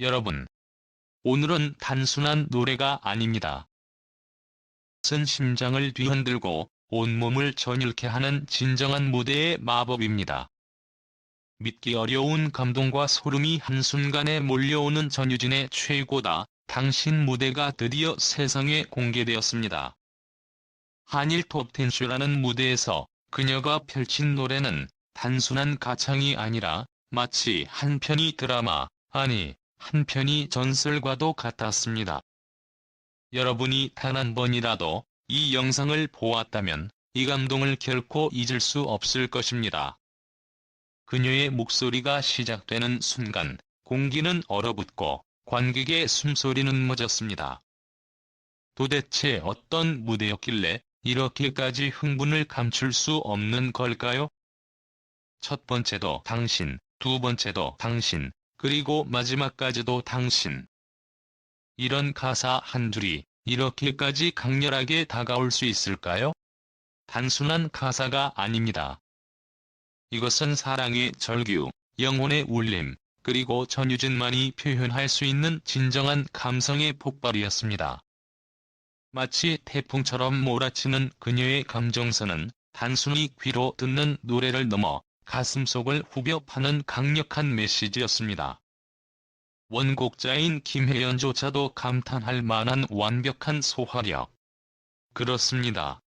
여러분, 오늘은 단순한 노래가 아닙니다. 쓴 심장을 뒤흔들고 온몸을 전율케 하는 진정한 무대의 마법입니다. 믿기 어려운 감동과 소름이 한순간에 몰려오는 전유진의 최고다. 당신 무대가 드디어 세상에 공개되었습니다. 한일 톱텐쇼라는 무대에서 그녀가 펼친 노래는 단순한 가창이 아니라 마치 한 편이 드라마, 아니, 한 편이 전설과도 같았습니다. 여러분이 단 한 번이라도 이 영상을 보았다면 이 감동을 결코 잊을 수 없을 것입니다. 그녀의 목소리가 시작되는 순간 공기는 얼어붙고 관객의 숨소리는 멎었습니다. 도대체 어떤 무대였길래 이렇게까지 흥분을 감출 수 없는 걸까요? 첫 번째도 당신, 두 번째도 당신, 그리고 마지막까지도 당신. 이런 가사 한 줄이 이렇게까지 강렬하게 다가올 수 있을까요? 단순한 가사가 아닙니다. 이것은 사랑의 절규, 영혼의 울림, 그리고 전유진만이 표현할 수 있는 진정한 감성의 폭발이었습니다. 마치 태풍처럼 몰아치는 그녀의 감정선은 단순히 귀로 듣는 노래를 넘어 가슴속을 후벼 파는 강력한 메시지였습니다. 원곡자인 김혜연조차도 감탄할 만한 완벽한 소화력. 그렇습니다.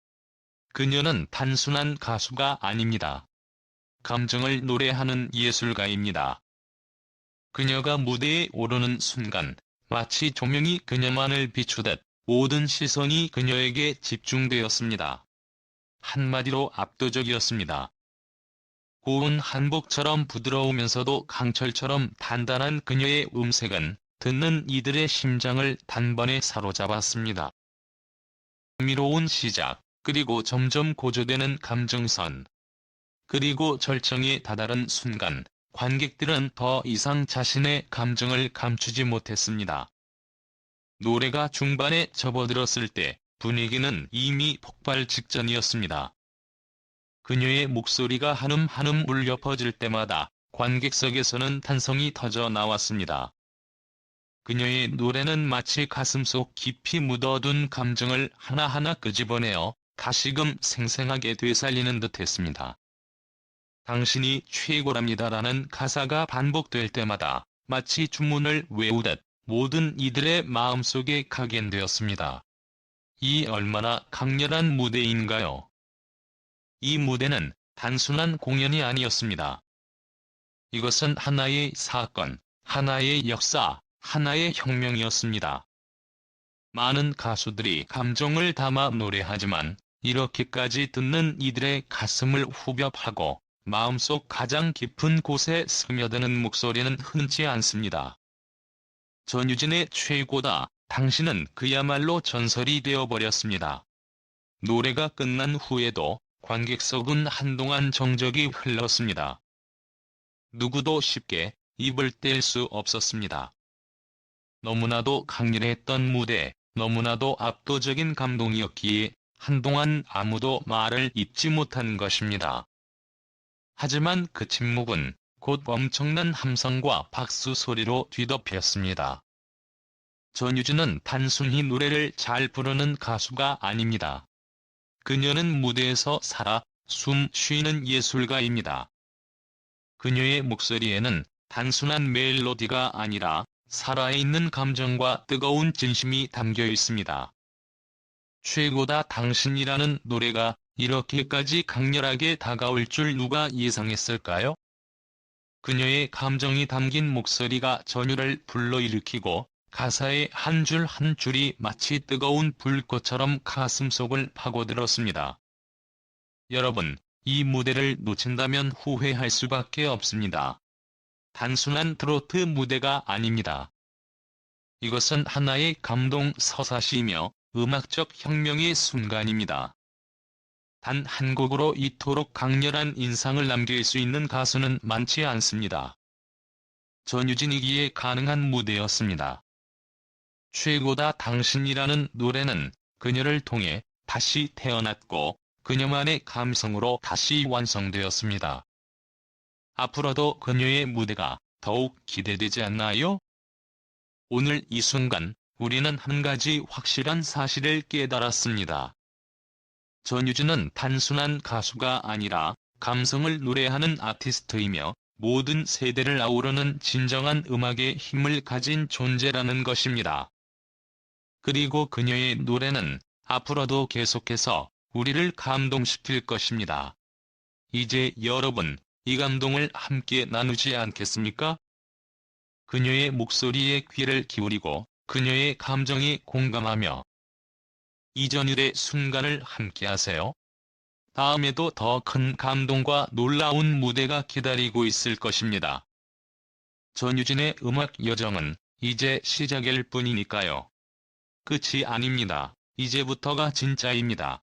그녀는 단순한 가수가 아닙니다. 감정을 노래하는 예술가입니다. 그녀가 무대에 오르는 순간 마치 조명이 그녀만을 비추듯 모든 시선이 그녀에게 집중되었습니다. 한마디로 압도적이었습니다. 고운 한복처럼 부드러우면서도 강철처럼 단단한 그녀의 음색은 듣는 이들의 심장을 단번에 사로잡았습니다. 흥미로운 시작, 그리고 점점 고조되는 감정선. 그리고 절정에 다다른 순간, 관객들은 더 이상 자신의 감정을 감추지 못했습니다. 노래가 중반에 접어들었을 때 분위기는 이미 폭발 직전이었습니다. 그녀의 목소리가 한음 한음 울려 퍼질 때마다 관객석에서는 탄성이 터져 나왔습니다. 그녀의 노래는 마치 가슴속 깊이 묻어둔 감정을 하나하나 끄집어내어 다시금 생생하게 되살리는 듯했습니다. 당신이 최고랍니다라는 가사가 반복될 때마다 마치 주문을 외우듯 모든 이들의 마음속에 각인되었습니다. 이 얼마나 강렬한 무대인가요? 이 무대는 단순한 공연이 아니었습니다. 이것은 하나의 사건, 하나의 역사, 하나의 혁명이었습니다. 많은 가수들이 감정을 담아 노래하지만 이렇게까지 듣는 이들의 가슴을 후벼 파고 마음속 가장 깊은 곳에 스며드는 목소리는 흔치 않습니다. 전유진의 최고다, 당신은 그야말로 전설이 되어버렸습니다. 노래가 끝난 후에도 관객석은 한동안 정적이 흘렀습니다. 누구도 쉽게 입을 뗄 수 없었습니다. 너무나도 강렬했던 무대, 너무나도 압도적인 감동이었기에 한동안 아무도 말을 잇지 못한 것입니다. 하지만 그 침묵은 곧 엄청난 함성과 박수 소리로 뒤덮였습니다. 전유진은 단순히 노래를 잘 부르는 가수가 아닙니다. 그녀는 무대에서 살아 숨 쉬는 예술가입니다. 그녀의 목소리에는 단순한 멜로디가 아니라 살아있는 감정과 뜨거운 진심이 담겨 있습니다. 최고다 당신이라는 노래가 이렇게까지 강렬하게 다가올 줄 누가 예상했을까요? 그녀의 감정이 담긴 목소리가 전율을 불러일으키고 가사의 한줄한 줄이 마치 뜨거운 불꽃처럼 가슴속을 파고들었습니다. 여러분, 이 무대를 놓친다면 후회할 수밖에 없습니다. 단순한 트로트 무대가 아닙니다. 이것은 하나의 감동 서사시이며 음악적 혁명의 순간입니다. 단 한 곡으로 이토록 강렬한 인상을 남길 수 있는 가수는 많지 않습니다. 전유진이기에 가능한 무대였습니다. 최고다 당신이라는 노래는 그녀를 통해 다시 태어났고 그녀만의 감성으로 다시 완성되었습니다. 앞으로도 그녀의 무대가 더욱 기대되지 않나요? 오늘 이 순간 우리는 한 가지 확실한 사실을 깨달았습니다. 전유진은 단순한 가수가 아니라 감성을 노래하는 아티스트이며 모든 세대를 아우르는 진정한 음악의 힘을 가진 존재라는 것입니다. 그리고 그녀의 노래는 앞으로도 계속해서 우리를 감동시킬 것입니다. 이제 여러분, 이 감동을 함께 나누지 않겠습니까? 그녀의 목소리에 귀를 기울이고 그녀의 감정에 공감하며 이전율의 순간을 함께 하세요. 다음에도 더 큰 감동과 놀라운 무대가 기다리고 있을 것입니다. 전유진의 음악 여정은 이제 시작일 뿐이니까요. 끝이 아닙니다. 이제부터가 진짜입니다.